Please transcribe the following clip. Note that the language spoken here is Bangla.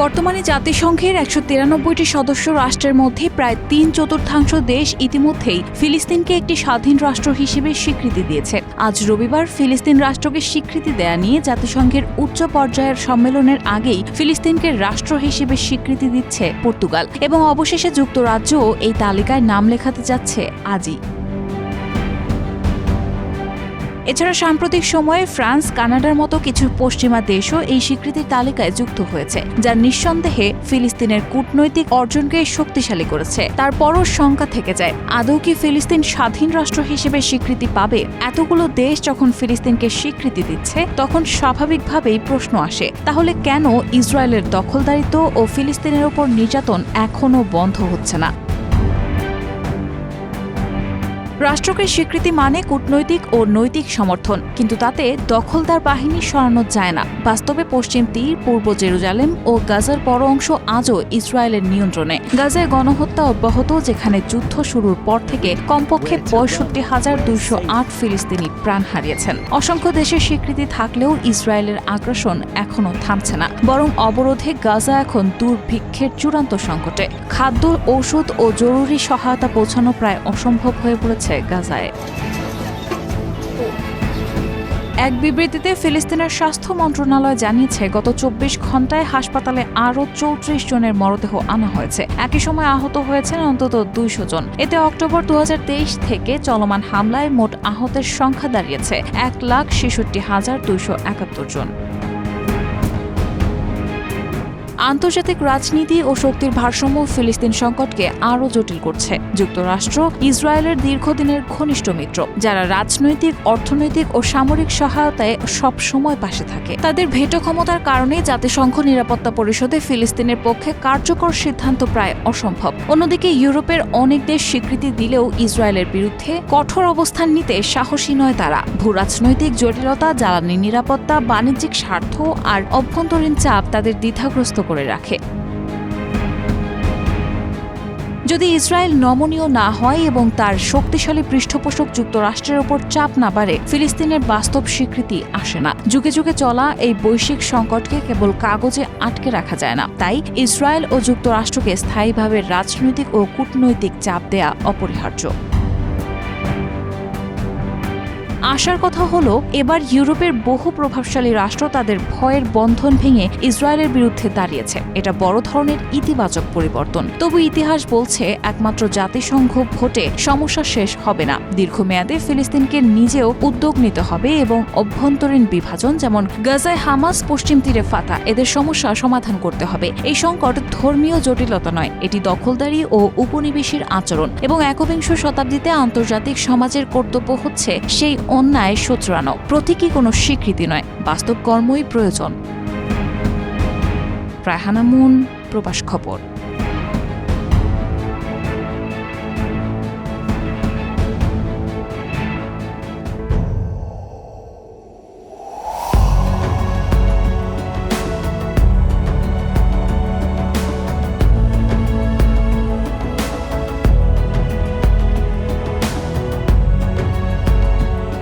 বর্তমানে জাতিসংঘের একশো তিরানব্বইটি সদস্য রাষ্ট্রের মধ্যে প্রায় তিন চতুর্থাংশ দেশ ইতিমধ্যেই ফিলিস্তিনকে একটি স্বাধীন রাষ্ট্র হিসেবে স্বীকৃতি দিয়েছে। আজ রবিবার ফিলিস্তিন রাষ্ট্রকে স্বীকৃতি দেয়া নিয়ে জাতিসংঘের উচ্চ পর্যায়ের সম্মেলনের আগেই ফিলিস্তিনকে রাষ্ট্র হিসেবে স্বীকৃতি দিচ্ছে পর্তুগাল এবং অবশেষে যুক্তরাজ্যও এই তালিকায় নাম লেখাতে যাচ্ছে আজই। এছাড়া সাম্প্রতিক সময়ে ফ্রান্স, কানাডার মতো কিছু পশ্চিমা দেশও এই স্বীকৃতির তালিকায় যুক্ত হয়েছে, যা নিঃসন্দেহে ফিলিস্তিনের কূটনৈতিক অর্জনকে শক্তিশালী করেছে। তারপরও শঙ্কা থেকে যায়, আদৌ কি ফিলিস্তিন স্বাধীন রাষ্ট্র হিসেবে স্বীকৃতি পাবে? এতগুলো দেশ যখন ফিলিস্তিনকে স্বীকৃতি দিচ্ছে, তখন স্বাভাবিকভাবেই প্রশ্ন আসে, তাহলে কেন ইসরায়েলের দখলদারিত্ব ও ফিলিস্তিনের ওপর নির্যাতন এখনও বন্ধ হচ্ছে না? রাষ্ট্রকে স্বীকৃতি মানে কূটনৈতিক ও নৈতিক সমর্থন কিন্তু তাতে দখলদার বাহিনী সরানো যায় না। বাস্তবে পশ্চিম তীর পূর্ব জেরুজালেম ও গাজার বড় অংশ আজও ইসরায়েলের নিয়ন্ত্রণে। গাজায় গণহত্যা অব্যাহত যেখানে যুদ্ধ শুরুর পর থেকে কমপক্ষে পঁয়ষট্টি হাজার দুইশো আট ফিলিস্তিনি প্রাণ হারিয়েছেন। অসংখ্য দেশের স্বীকৃতি থাকলেও ইসরায়েলের আগ্রাসন এখনও থামছে না। বরং অবরোধে গাজা এখন দুর্ভিক্ষের চূড়ান্ত সংকটে। খাদ্য ঔষধ ও জরুরি সহায়তা পৌঁছানো প্রায় অসম্ভব হয়ে পড়েছে গাজায়। এক বিবৃতিতে ফিলিস্তিনের স্বাস্থ্য মন্ত্রণালয় জানিয়েছে, গত চব্বিশ ঘন্টায় হাসপাতালে আরও চৌত্রিশ জনের মরদেহ আনা হয়েছে। একই সময় আহত হয়েছেন অন্তত দুইশো জন। এতে অক্টোবর দু হাজার তেইশ থেকে চলমান হামলায় মোট আহতের সংখ্যা দাঁড়িয়েছে এক লাখ ছেষট্টি হাজার দুইশো একাত্তর জন। আন্তর্জাতিক রাজনীতি ও শক্তির ভারসাম্য ফিলিস্তিন সংকটকে আরও জটিল করছে। যুক্তরাষ্ট্র ইসরায়েলের দীর্ঘদিনের ঘনিষ্ঠ মিত্র, যারা রাজনৈতিক, অর্থনৈতিক ও সামরিক সহায়তায় সব সময় পাশে থাকে। তাদের ভেটো ক্ষমতার কারণে জাতিসংঘ নিরাপত্তা পরিষদে ফিলিস্তিনের পক্ষে কার্যকর সিদ্ধান্ত প্রায় অসম্ভব। অন্যদিকে ইউরোপের অনেক দেশ স্বীকৃতি দিলেও ইসরায়েলের বিরুদ্ধে কঠোর অবস্থান নিতে সাহসী নয় তারা। ভূরাজনৈতিক জটিলতা, জ্বালানি নিরাপত্তা, বাণিজ্যিক স্বার্থ আর অভ্যন্তরীণ চাপ তাদের দ্বিধাগ্রস্ত করে রাখে। যদি ইসরায়েল নমনীয় না হয় এবং তার শক্তিশালী পৃষ্ঠপোষক যুক্তরাষ্ট্রের ওপর চাপ না বাড়ে, ফিলিস্তিনের বাস্তব স্বীকৃতি আসে না। যুগে যুগে চলা এই বৈশ্বিক সংকটকে কেবল কাগজে আটকে রাখা যায় না। তাই ইসরায়েল ও যুক্তরাষ্ট্রকে স্থায়ীভাবে রাজনৈতিক ও কূটনৈতিক চাপ দেয়া অপরিহার্য। আশার কথা হলো, এবার ইউরোপের বহু প্রভাবশালী রাষ্ট্র তাদের ভয়ের বন্ধন ভেঙে ইসরায়েলের বিরুদ্ধে দাঁড়িয়েছে। এটা বড় ধরনের ইতিবাচক পরিবর্তন। তবু ইতিহাস বলছে, একমাত্র জাতিসংঘ ভোটে সমস্যা শেষ হবে না। দীর্ঘমেয়াদে ফিলিস্তিনকে নিজেও উদ্যোগ নিতে হবে এবং অভ্যন্তরীণ বিভাজন, যেমন গাজায় হামাস, পশ্চিম তীরে ফাতা, এদের সমস্যা সমাধান করতে হবে। এই সংকট ধর্মীয় জটিলতা নয়, এটি দখলদারি ও উপনিবেশের আচরণ। এবং একবিংশ শতাব্দীতে আন্তর্জাতিক সমাজের কর্তব্য হচ্ছে সেই অন্যায় শোচরানো প্রতীকী কোনো স্বীকৃতি নয় বাস্তব কর্মই প্রয়োজন। রায়হানা মুন প্রবাস খবর।